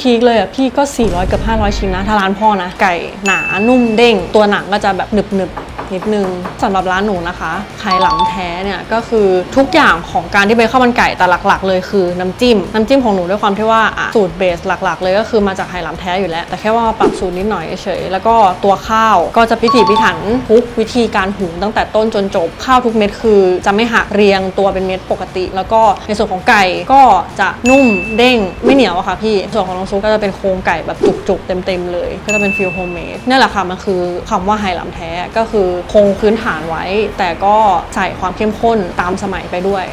พีคๆเลยอะพี่ก็ 400 กับ 500 ชิ้นนะถ้าร้านพ่อนะ ไก่หนานุ่มเด้ง ตัวหนังก็จะแบบหนึบๆ นิดนึงสำหรับร้านหนูนะคะไข่หลำแท้เนี่ยก็คือทุกอย่างของการที่เป็นข้าวมันไก่แต่หลัก ๆ เลยคือน้ำจิ้มน้ำจิ้มของหนูด้วยความที่ว่าสูตรเบสหลัก ๆ เลยก็คือมาจากไข่หลำแท้อยู่แล้ว แต่แค่ว่าปรับสูตรนิดหน่อยเฉยแล้วก็ตัวข้าวก็จะพิถีพิถันทุกวิธีการหุงตั้งแต่ต้นจนจบข้าวทุกเม็ดคือ จะไม่หักเรียงตัวเป็นเม็ดปกติ แล้วก็ในส่วนของไก่ก็จะนุ่มเด้งไม่เหนียวอะค่ะพี่ส่วนของน้ำซุปก็จะเป็นโครงไก่แบบจุกๆเต็มๆเลย ก็จะเป็นฟิลโฮมเมดนี่แหละค่ะมันคือคำว่าไฮหลำแท้ก็คือคงพื้นฐานไว้ แต่ก็ใส่ความเข้มข้นตามสมัยไปด้วย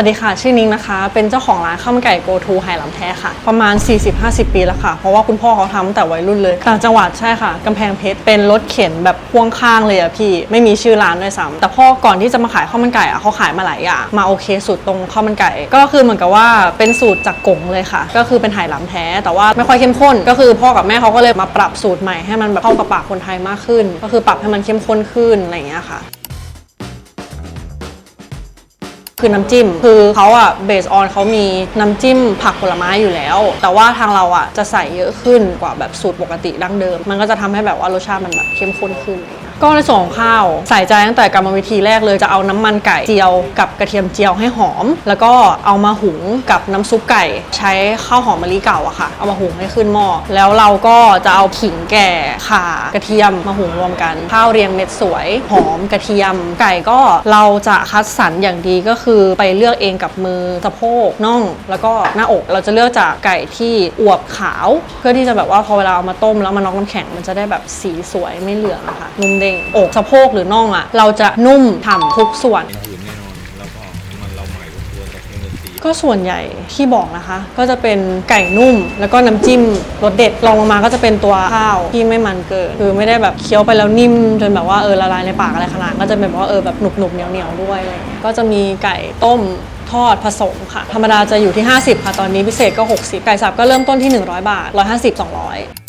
วัสดีค่ะ ชื่อนิ้งนะคะ เป็นเจ้าของร้านข้าวมันไก่โกทูไฮหลำแท้ค่ะ ประมาณ 40-50 ปีแล้วค่ะ เพราะว่าคุณพ่อเขาทำตั้งแต่วัยรุ่นเลยต่างจังหวัดใช่ค่ะกำแพงเพชรเป็นรถเข็นแบบพ่วงข้างเลยอะพี่ ไม่มีชื่อร้านด้วยซ้ำแต่พ่อก่อนที่จะมาขายข้าวมันไก่อะเขาขายมาหลายอย่างมาโอเคสุดตรงข้าวมันไก่ ก็คือเหมือนกับว่าเป็นสูตรจากกงเลยค่ะ ก็คือเป็นไหหลำแท้ แต่ว่าไม่ค่อยเข้มข้น ก็คือพ่อกับแม่เขาก็เลยมาปรับสูตรใหม่ให้มันแบบเข้ากับปากคนไทยมากขึ้น ก็คือปรับให้มันเข้มข้นขึ้นอะไรอย่างเงี้ยค่ะ คือน้ำจิ้ม คือเขาอะเบสออนเขามีน้ำจิ้มผักผลไม้อยู่แล้ว แต่ว่าทางเราอะจะใส่เยอะขึ้นกว่าแบบสูตรปกติดั้งเดิม มันก็จะทำให้แบบว่ารสชาติมันแบบเข้มข้นขึ้น ก็ในส่วนของข้าวใส่ใจตั้งแต่กรรมวิธีแรกเลยจะเอาน้ำมันไก่เจียว กับกระเทียมเจียวให้หอม แล้วก็เอามาหุงกับน้ำซุปไก่ ใช้ข้าวหอมมะลิเก่าอะค่ะ เอามาหุงให้ขึ้นหม้อแล้วเราก็จะเอาขิงแก่ข่ากระเทียมมาหุงรวมกัน ข้าวเรียงเม็ดสวย หอมกระเทียม ไก่ก็เราจะคัดสรรอย่างดีก็คือไปเลือกเองกับมือสะโพกน่อง แล้วก็หน้าอกเราจะเลือกจากไก่ที่อวบขาว เพื่อที่จะแบบว่าพอเวลาเอามาต้มแล้วมาน็อกน้ำแข็งมันจะได้แบบสีสวยไม่เหลืองอะค่ะนุ่มเด้งอกสะโพกหรือน่องอะเราจะนุ่มฉ่ำทุกส่วน อื่นแน่นอนแล้วก็มันเราใหม่ทุกตัวจากเครื่องดนตรีก็ส่วนใหญ่ที่บอกนะคะ ก็จะเป็นไก่นุ่ม แล้วก็น้ำจิ้มรสเด็ดรองลงมาก็จะเป็นตัวข้าวที่ไม่มันเกิน คือไม่ได้แบบเคี้ยวไปแล้วนิ่ม จนแบบว่าเออละลายในปากอะไรขนาดนั้นก็จะเป็นแบบว่าเออแบบหนุบหนุบๆเหนียวเหนียวๆด้วยอะไรเงี้ยก็จะมีไก่ต้มทอดผสมค่ะ ธรรมดาจะอยู่ที่ 50 ค่ะ ตอนนี้พิเศษก็ 60 ไก่สับก็เริ่มต้นที่ 100 บาท 150 200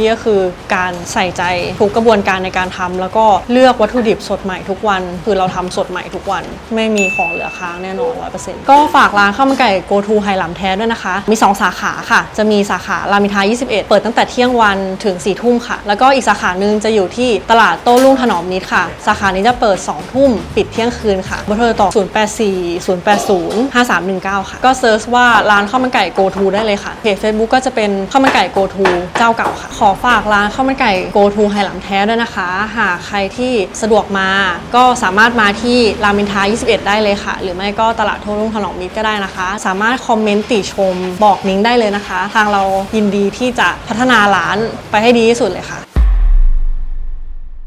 นี่ก็คือการใส่ใจทุกกระบวนการในการทำแล้วก็เลือกวัตถุดิบสดใหม่ทุกวัน คือเราทำสดใหม่ทุกวัน ไม่มีของเหลือค้างแน่นอน100%ก็ฝากร้านข้าวมันไก่โกทูไฮหลำแท้ด้วยนะคะ มี 2 สาขาค่ะ จะมีสาขารามอินทรา21 เปิดตั้งแต่เที่ยงวันถึง4ทุ่มค่ะ แล้วก็อีกสาขาหนึ่งจะอยู่ที่ตลาดโต้รุ่งถนอมนิดค่ะ สาขานี้จะเปิด 2 ทุ่มปิดเที่ยงคืนค่ะเบอร์โทรต่อ 084 080 5319 ค่ะ ก็เซิร์ชว่าร้านข้าวมันไก่โกทูได้เลยค่ะเพจ Facebook ก็จะเป็นข้าวมันไก่โกทูเจ้าเก่าค่ะขอฝากร้านข้าวมันไก่โกทูไฮหลำแท้ด้วยนะคะ หากใครที่สะดวกมา ก็สามารถมาที่รามอินทรา21 ได้เลยค่ะ หรือไม่ก็ตลาดทุ่งรุ่งถนอมมิตรก็ได้นะคะ สามารถคอมเมนต์ติชมบอกนิ้งได้เลยนะคะ ทางเรายินดีที่จะพัฒนาร้านไปให้ดีที่สุดเลยค่ะ